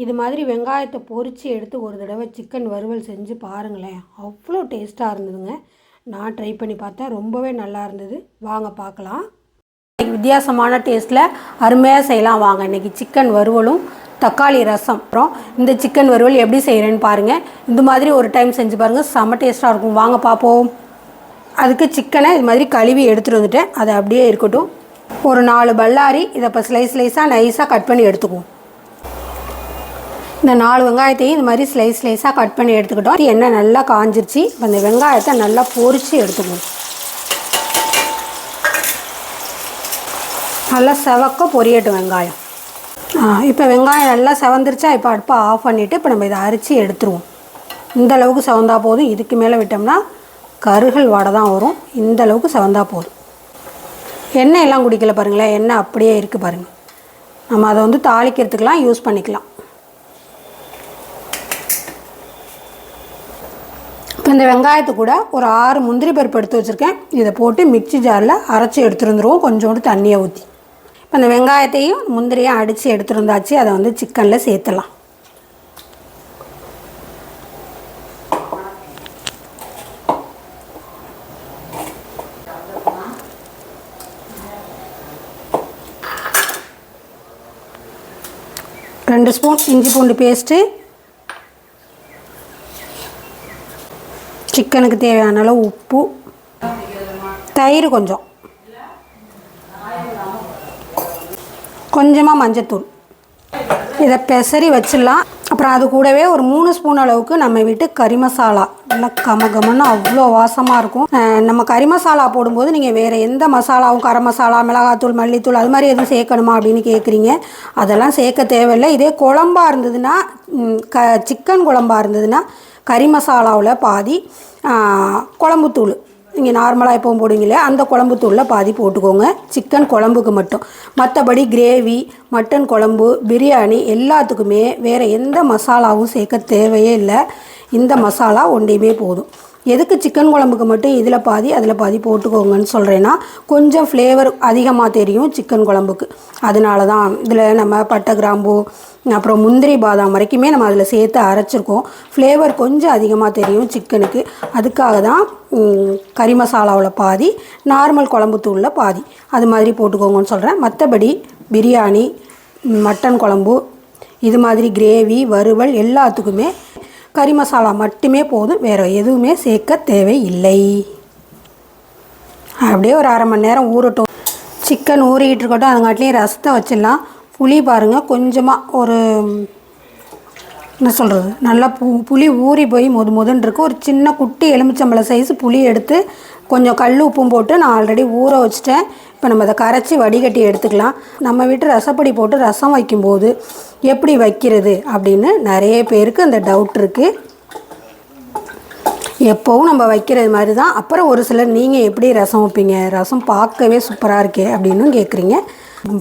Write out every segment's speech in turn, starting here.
இது மாதிரி வெங்காயத்தை பொரித்து எடுத்து ஒரு தடவை சிக்கன் வறுவல் செஞ்சு பாருங்களேன். அவ்வளோ டேஸ்ட்டாக இருந்ததுங்க. நான் ட்ரை பண்ணி பார்த்தேன். ரொம்பவே நல்லா இருந்தது. வாங்க பார்க்கலாம். இன்றைக்கி வித்தியாசமான டேஸ்ட்டில் அருமையாக செய்யலாம். வாங்க இன்றைக்கி சிக்கன் வறுவலும் தக்காளி ரசம். அப்புறம் இந்த சிக்கன் வறுவல் எப்படி செய்கிறேன்னு பாருங்கள் இந்த மாதிரி ஒரு டைம் செஞ்சு பாருங்கள் செம டேஸ்ட்டாக இருக்கும். வாங்க பார்ப்போம். அதுக்கு சிக்கனை இது மாதிரி கழுவி எடுத்துகிட்டு வந்துட்டேன். அது அப்படியே இருக்கட்டும். ஒரு நாலு பல்லாரி இதை இப்போ ஸ்லைஸ் ஸ்லைஸாக நைஸாக கட் பண்ணி எடுத்துக்குவோம். இந்த நாலு வெங்காயத்தையும் இந்த மாதிரி ஸ்லைஸ் ஸ்லைஸாக கட் பண்ணி எடுத்துக்கிட்டோம். எண்ணெய் நல்லா காஞ்சிருச்சு. இப்போ இந்த வெங்காயத்தை நல்லா பொரித்து எடுத்துக்குவோம் நல்லா செவக்க பொரியட்டும் வெங்காயம். இப்போ வெங்காயம் நல்லா செவந்துருச்சா இப்போ அடுப்பை ஆஃப் பண்ணிவிட்டு இப்போ நம்ம இதை அரிச்சு எடுத்துருவோம். இந்த அளவுக்கு செவந்தா போதும். இதுக்கு மேலே விட்டோம்னா கருகல் வாடை தான் வரும். இந்த அளவுக்கு செவந்தா போதும். எண்ணெய் எல்லாம் குடிக்கல பாருங்களேன். எண்ணெய் அப்படியே இருக்குது பாருங்கள் நம்ம அதை வந்து தாளிக்கிறதுக்கெலாம் யூஸ் பண்ணிக்கலாம். இந்த வெங்காயத்தை கூட ஒரு ஆறு முந்திரி பருப்பு எடுத்து வச்சுருக்கேன். இதை போட்டு மிக்ஸி ஜாரில் அரைச்சி எடுத்துருந்துருவோம். கொஞ்சோண்டு தண்ணியை ஊற்றி இப்போ இந்த வெங்காயத்தையும் முந்திரியும் அடித்து எடுத்துருந்தாச்சு. அதை வந்து சிக்கனில் சேர்த்துலாம் ரெண்டு ஸ்பூன் இஞ்சி பூண்டு பேஸ்ட்டு சிக்கனுக்கு தேவையான அளவு உப்பு. தயிர் கொஞ்சம். கொஞ்சமாக மஞ்சத்தூள். இதை பெசரி வச்சிடலாம். அப்புறம் அது கூடவே ஒரு மூணு ஸ்பூன் அளவுக்கு நம்ம வீட்டு கறி மசாலா. நல்லா கமகமன்னு அவ்வளோ வாசமாக இருக்கும். நம்ம கறி மசாலா போடும்போது நீங்கள் வேறு எந்த மசாலாவும் கரம் மசாலா மிளகாத்தூள் மல்லித்தூள் அது மாதிரி எதுவும் சேர்க்கணுமா அப்படின்னு கேட்குறீங்க அதெல்லாம் சேர்க்க தேவையில்லை. இதே குழம்பா இருந்ததுன்னா க சிக்கன் குழம்பா இருந்ததுன்னா கறி மசாலாவில் பாதி குழம்புத்தூள் நீங்கள் நார்மலாக எப்பவும் போடுவீங்களே அந்த குழம்புத்தூளில் பாதி போட்டுக்கோங்க. சிக்கன் குழம்புக்கு மட்டும். மற்றபடி கிரேவி மட்டன் குழம்பு பிரியாணி எல்லாத்துக்குமே வேறு எந்த மசாலாவும் சேர்க்க தேவையே இல்லை. இந்த மசாலா ஒன்றையுமே போதும். எதுக்கு சிக்கன் குழம்புக்கு மட்டும் இதில் பாதி அதில் பாதி போட்டுக்கோங்கன்னு சொல்கிறேன்னா கொஞ்சம் ஃப்ளேவர் அதிகமாக தெரியும் சிக்கன் குழம்புக்கு. அதனால தான் இதில் நம்ம பட்டை கிராம்பு அப்புறம் முந்திரி பாதாம் வரைக்குமே நம்ம அதில் சேர்த்து அரைச்சிருக்கோம். ஃப்ளேவர் கொஞ்சம் அதிகமாக தெரியும் சிக்கனுக்கு அதுக்காக தான் கறி மசாலாவில் பாதி நார்மல் குழம்பு தூளில் பாதி. அது மாதிரி போட்டுக்கோங்கன்னு சொல்கிறேன் மற்றபடி பிரியாணி மட்டன் குழம்பு இது மாதிரி கிரேவி வறுவல் எல்லாத்துக்குமே கறி மசாலா மட்டுமே போதும் வேறு எதுவுமே சேர்க்க தேவையில்லை. அப்படியே ஒரு அரை மணி நேரம் ஊறட்டும். சிக்கன் ஊறிக்கிட்டு இருக்கட்டும் அதுங்காட்டிலையும் ரசத்தை வச்சிடலாம். புளி பாருங்கள் கொஞ்சமாக ஒரு என்ன சொல்கிறது நல்லா பு புளி ஊறி போய் மொது முதன்னு இருக்கு. ஒரு சின்ன குட்டி எலுமிச்சம்பழம் சைஸ் புளி எடுத்து கொஞ்சம் கல் உப்பும் போட்டு நான் ஆல்ரெடி ஊற வச்சிட்டேன். இப்போ நம்ம அதை கரைச்சி வடிகட்டி எடுத்துக்கலாம். நம்ம வீட்டு ரசப்பொடி போட்டு ரசம் வைக்கும்போது எப்படி வைக்கிறது அப்படின்னு நிறைய பேருக்கு அந்த டவுட் இருக்குது எப்போவும் நம்ம வைக்கிறது மாதிரி தான் அப்புறம் ஒரு சிலர் நீங்கள் எப்படி ரசம் வைப்பீங்க? ரசம் பார்க்கவே சூப்பராக இருக்கே அப்படின்னும் கேட்குறீங்க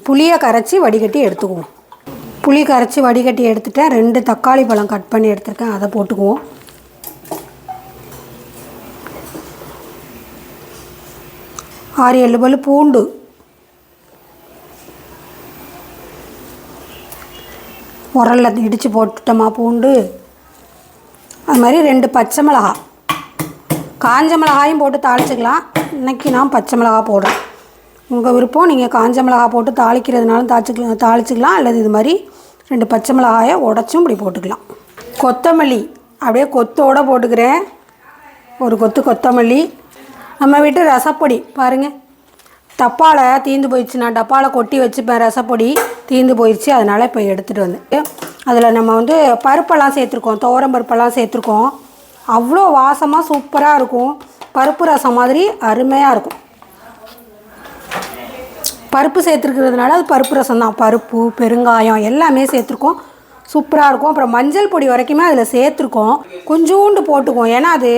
புளியை கரைச்சி வடிகட்டி எடுத்துக்குவோம். புளி கரைச்சி வடிகட்டி எடுத்துட்டேன். ரெண்டு தக்காளி பழம் கட் பண்ணி எடுத்துருக்கேன். அதை போட்டுக்குவோம். ஆறு ஏழு பல்லு பூண்டு உரலில் இடித்து போட்டுட்டோமா பூண்டு அது மாதிரி ரெண்டு பச்சை மிளகா காஞ்ச மிளகாயும் போட்டு தாளிச்சிக்கலாம் இன்றைக்கி நான் பச்சை மிளகா போடுறேன் உங்கள் விருப்பம் நீங்கள் காஞ்ச மிளகா போட்டு தாளிக்கிறதுனாலும் தாளிச்சிக்கலாம் தாளிச்சுக்கலாம் அல்லது இது மாதிரி ரெண்டு பச்சை மிளகாயை உடச்சும் இப்படி போட்டுக்கலாம் கொத்தமல்லி அப்படியே கொத்தோடு போட்டுக்கிறேன் ஒரு கொத்து கொத்தமல்லி நம்ம வீட்டு ரசப்பொடி பாருங்கள் டப்பாவில் தீந்து போயிடுச்சு. நான் டப்பாவில் கொட்டி வச்சுப்பேன் ரசப்பொடி. தீந்து போயிடுச்சு. அதனால் இப்போ எடுத்துகிட்டு வந்து. அதில் நம்ம வந்து பருப்பெல்லாம் சேர்த்துருக்கோம். துவரம் பருப்பெல்லாம் சேர்த்துருக்கோம். அவ்வளோ வாசமாக சூப்பராக இருக்கும். பருப்பு ரசம் மாதிரி அருமையாக இருக்கும். பருப்பு சேர்த்துருக்கிறதுனால அது பருப்பு ரசம் தான். பருப்பு பெருங்காயம் எல்லாமே சேர்த்துருக்கோம். சூப்பராக இருக்கும். அப்புறம் மஞ்சள் பொடி வரைக்குமே அதில் சேர்த்துருக்கோம். கொஞ்சோண்டு போட்டுக்குவோம். ஏன்னா அது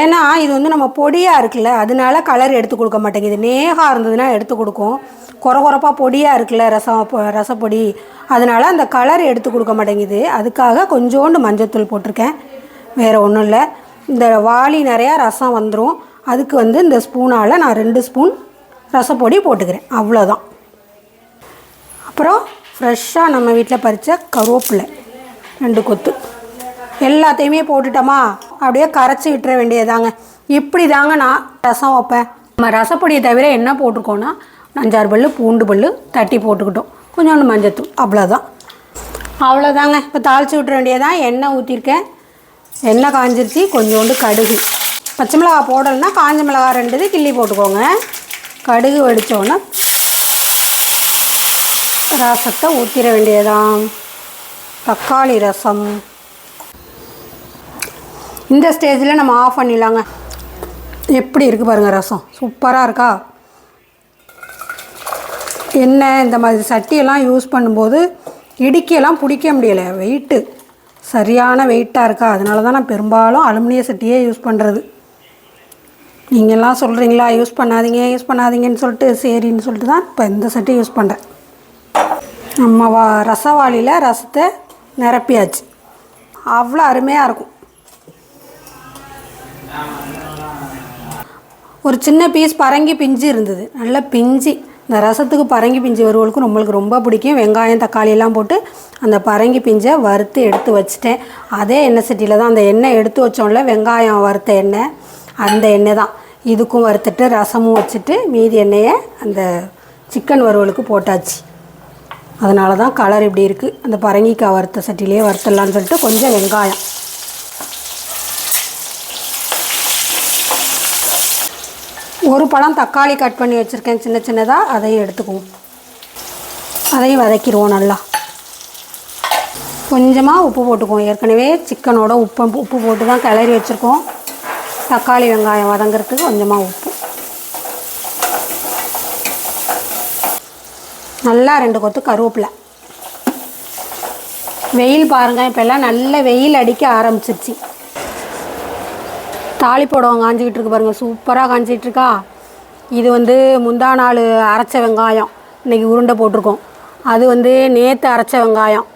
ஏன்னா இது வந்து நம்ம பொடியாக இருக்குல்ல அதனால கலர் எடுத்து கொடுக்க மாட்டேங்குது. நேகாக இருந்ததுன்னா எடுத்து கொடுக்கும். குறை குறப்பாக பொடியாக இருக்குல்ல ரசம் ரசப்பொடி. அதனால அந்த கலர் எடுத்து கொடுக்க மாட்டேங்குது. அதுக்காக கொஞ்சோண்டு மஞ்சத்தூள் போட்டிருக்கேன். வேறு ஒன்றும் இல்லை. இந்த வாளி நிறையா ரசம் வந்துடும் அதுக்கு வந்து இந்த ஸ்பூனால் நான் ரெண்டு ஸ்பூன் ரசப்பொடி போட்டுக்கிறேன். அவ்வளோதான் அப்புறம் ஃப்ரெஷ்ஷாக நம்ம வீட்டில் பறித்த கருவேப்பிலை. ரெண்டு கொத்து. எல்லாத்தையுமே போட்டுட்டோமா? அப்படியே கரைச்சி விட்டுற வேண்டியதாங்க இப்படி தாங்க நான் ரசம் வைப்பேன். நம்ம ரசப்பொடியை தவிர என்ன போட்டிருக்கோன்னா அஞ்சாறு பல் பூண்டு பல்லு தட்டி போட்டுக்கிட்டோம். கொஞ்சோண்டு மஞ்சத்தூள் அவ்வளோதான் அவ்வளோதாங்க இப்போ தாளித்து விட்டுற வேண்டியதான் எண்ணெய் ஊற்றிருக்கேன் எண்ணெய் காஞ்சிருச்சு. கொஞ்சோண்டு கடுகு. பச்சை மிளகா போடலைன்னா காஞ்ச மிளகா ரெண்டு கிள்ளி போட்டுக்கோங்க. கடுகு வெடித்தோடனே ரசத்தை ஊற்றிட வேண்டியதான் தக்காளி ரசம். இந்த ஸ்டேஜில் நம்ம ஆஃப் பண்ணிடலாங்க. எப்படி இருக்குது பாருங்கள் ரசம். சூப்பராக இருக்கா? எண்ணெய் இந்த மாதிரி சட்டியெல்லாம் யூஸ் பண்ணும்போது இடுக்கியெல்லாம் பிடிக்க முடியலை. வெயிட்டு சரியான வெயிட்டாக இருக்கா? அதனால தான் நான் பெரும்பாலும் அலுமினிய சட்டியே யூஸ் பண்ணுறது நீங்கள்லாம் சொல்கிறீங்களா யூஸ் பண்ணாதீங்க யூஸ் பண்ணாதீங்கன்னு சொல்லிட்டு சரின்னு சொல்லிட்டு தான் இப்போ இந்த சட்டி யூஸ் பண்ணுறேன் நம்ம வா ரசவாளியில் ரசத்தை நிரப்பியாச்சு. அவ்வளோ அருமையாக இருக்கும். ஒரு சின்ன பீஸ் பரங்கி பிஞ்சு இருந்தது. நல்ல பிஞ்சு. இந்த ரசத்துக்கு பரங்கி பிஞ்சு வறுவலுக்கு நம்மளுக்கு ரொம்ப பிடிக்கும். வெங்காயம் தக்காளி எல்லாம் போட்டு அந்த பரங்கி பிஞ்சை வறுத்து எடுத்து வச்சுட்டேன். அதே எண்ணெய் சட்டியில் தான் அந்த எண்ணெய் எடுத்து வச்சோம்ல வெங்காயம் வறுத்த எண்ணெய் அந்த எண்ணெய் தான். இதுக்கும் வறுத்துட்டு ரசமும் வச்சுட்டு மீதி எண்ணெயை அந்த சிக்கன் வறுவலுக்கு போட்டாச்சு. அதனால தான் கலர் இப்படி இருக்குது அந்த பரங்கிக்காய் வறுத்த சட்டிலேயே வறுத்தலான்னு சொல்லிட்டு கொஞ்சம் வெங்காயம். ஒரு பழம் தக்காளி கட் பண்ணி வச்சுருக்கேன் சின்ன சின்னதாக அதையும் எடுத்துக்குவோம். அதையும் வதக்கிடுவோம் நல்லா. கொஞ்சமாக உப்பு போட்டுக்குவோம். ஏற்கனவே சிக்கனோட உப்பு உப்பு போட்டு தான் கிளறி வச்சுருக்கோம். தக்காளி வெங்காயம் வதங்கிறதுக்கு கொஞ்சமாக உப்பு. நல்லா ரெண்டு கொத்து கருவேப்பிலை. வெயில் பாருங்கள் இப்போல்லாம் நல்ல வெயில் அடிக்க ஆரம்பிச்சிருச்சு. தாளிப்போடம் காஞ்சிக்கிட்டு இருக்கு பாருங்கள் சூப்பராக காஞ்சிட்டு இருக்கா? இது வந்து முந்தா நாள் அரைச்ச வெங்காயம். இன்றைக்கி உருண்டை போட்டிருக்கோம். அது வந்து நேற்று அரைச்ச வெங்காயம்.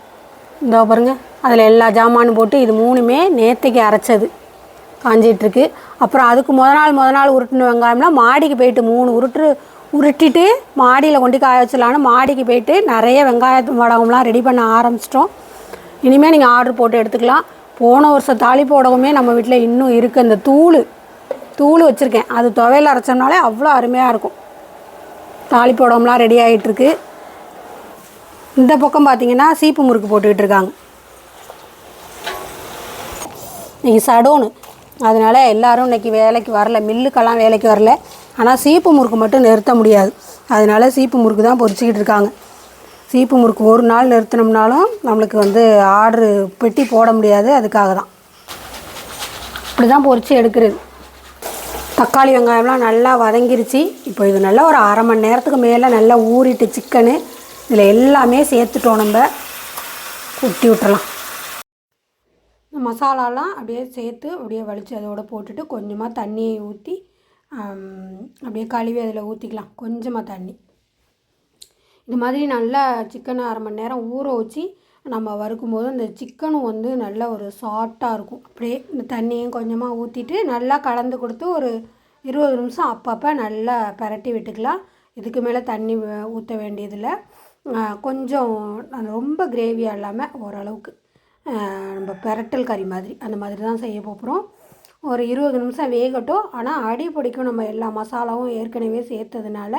இதோ பாருங்க. அதில் எல்லா ஜாமானும் போட்டு இது மூணுமே நேற்றுக்கு அரைச்சது. காஞ்சிகிட்ருக்கு அப்புறம் அதுக்கு முத நாள் முத நாள் உருட்டின வெங்காயம்லாம் மாடிக்கு போயிட்டு மூணு உருட்டு உருட்டிட்டு மாடியில் கொண்டு காய வச்சிடலான்னு மாடிக்கு போயிட்டு நிறைய வெங்காயத்து வடகம்லாம் ரெடி பண்ண ஆரம்பிச்சிட்டோம். இனிமேல் நீங்கள் ஆர்டர் போட்டு எடுத்துக்கலாம். போன வருஷம் தாளிப்பு உடகமே நம்ம வீட்டில் இன்னும் இருக்குது அந்த தூள் தூள் வச்சுருக்கேன். அது துவையல் அரைச்சோம்னாலே அவ்வளோ அருமையாக இருக்கும். தாளிப்பு போடம்லாம் ரெடி ஆகிட்டுருக்கு இந்த பக்கம் பார்த்திங்கன்னா சீப்பு முறுக்கு போட்டுக்கிட்டு இருக்காங்க. இன்னைக்கு சடோனு. அதனால் எல்லோரும் இன்னைக்கு வேலைக்கு வரல. மில்லுக்கெல்லாம் வேலைக்கு வரல. ஆனால் சீப்பு முறுக்கு மட்டும் நிறுத்த முடியாது. அதனால் சீப்பு முறுக்கு தான் பொரிச்சிக்கிட்டு இருக்காங்க. சீப்பு முறுக்கு ஒரு நாள் நிறுத்தினோம்னாலும் நம்மளுக்கு வந்து ஆர்டரு பெட்டி போட முடியாது. அதுக்காக தான். இப்படி தான் பொறிச்சு எடுக்கிறது. தக்காளி வெங்காயம்லாம் நல்லா வதங்கிருச்சு. இப்போ இது நல்லா ஒரு அரை மணி நேரத்துக்கு மேலே நல்லா ஊறிட்டு சிக்கனு இதில் எல்லாமே சேர்த்துட்டோம் நம்ம. குட்டி விட்டுறலாம். இந்த மசாலாலாம் அப்படியே சேர்த்து அப்படியே வலிச்சு அதோட போட்டுட்டு கொஞ்சமாக தண்ணியை ஊற்றி அப்படியே கழுவி அதில் ஊற்றிக்கலாம் கொஞ்சமாக தண்ணி. இது மாதிரி நல்லா சிக்கனை அரை மணி நேரம் ஊற வச்சு நம்ம வறுக்கும்போது அந்த சிக்கனும் வந்து நல்ல ஒரு சாஃப்டாக இருக்கும். அப்படியே இந்த தண்ணியும் கொஞ்சமாக ஊற்றிட்டு நல்லா கலந்து கொடுத்து ஒரு இருபது நிமிஷம் அப்பப்போ நல்லா பிரட்டி விட்டுக்கலாம். இதுக்கு மேலே தண்ணி ஊற்ற வேண்டியதில்லை. கொஞ்சம் ரொம்ப கிரேவியாக இல்லாமல் ஓரளவுக்கு நம்ம பெரட்டல் கறி மாதிரி அந்த மாதிரி தான் செய்ய போகிறோம் ஒரு இருபது நிமிஷம் வேகட்டும். ஆனால் அடி பிடிக்கும் நம்ம எல்லா மசாலாவும் ஏற்கனவே சேர்த்ததுனால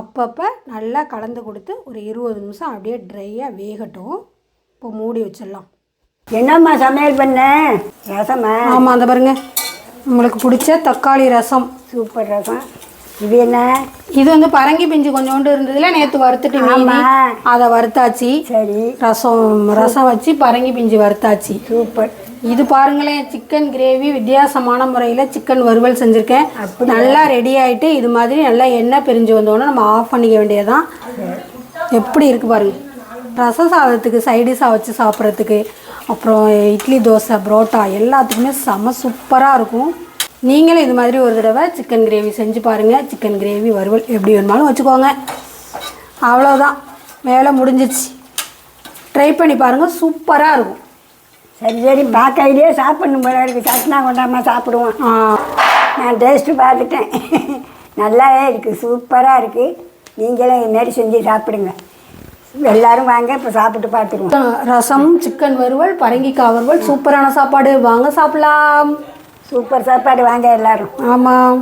அப்பப்போ நல்லா கலந்து கொடுத்து ஒரு இருபது நிமிஷம் அப்படியே ட்ரையாக வேகட்டும். இப்போ மூடி வச்சிடலாம். என்னம்மா சமையல் பண்ண? ரசமா? ஆமாம் அந்த பாருங்க. உங்களுக்கு பிடிச்ச தக்காளி ரசம். சூப்பர் ரசம். இது என்ன? இது வந்து பரங்கி பிஞ்சு கொஞ்சோண்டு இருந்ததுல நேற்று வறுத்துட்டு மீதி. அதை வறுத்தாச்சு. சரி. ரசம் ரசம் வச்சு பரங்கி பிஞ்சு வறுத்தாச்சு. சூப்பர். இது பாருங்களேன் சிக்கன் கிரேவி வித்தியாசமான முறையில் சிக்கன் வறுவல் செஞ்சுருக்கேன். நல்லா ரெடி ஆயிட்டு இது மாதிரி நல்லா எண்ணெய் பிரிஞ்சு வந்தோடனே நம்ம ஆஃப் பண்ணிக்க வேண்டியதுதான். எப்படி இருக்கு பாருங்க. ரசம் சாதத்துக்கு சைடிஷாக வச்சு சாப்பிட்றதுக்கு அப்புறம் இட்லி தோசை புரோட்டா எல்லாத்துக்குமே செம சூப்பராக இருக்கும். நீங்களும் இது மாதிரி ஒரு தடவை சிக்கன் கிரேவி செஞ்சு பாருங்கள் சிக்கன் கிரேவி வறுவல் எப்படி வேணுமாலும் வச்சுக்கோங்க. அவ்வளோதான் வேலை முடிஞ்சிச்சு. ட்ரை பண்ணி பாருங்கள் சூப்பராக இருக்கும். சரி சரி பார்க்கையிலேயே சாப்பிடணும் போல இருக்கு. சட்னா கொண்டாமா சாப்பிடுவோம் நான் டேஸ்ட்டு பார்த்துட்டேன். நல்லாவே இருக்குது சூப்பராக இருக்குது நீங்களும் இது மாரி செஞ்சு சாப்பிடுங்க. எல்லாரும் வாங்க இப்போ சாப்பிட்டு பார்த்துருவோம் ரசம் சிக்கன் வறுவல் பரங்கிக்காய் வறுவல் சூப்பரான சாப்பாடு. வாங்க சாப்பிடலாம். சூப்பர் சாப்பாடு வாங்க எல்லாரும். ஆமாம்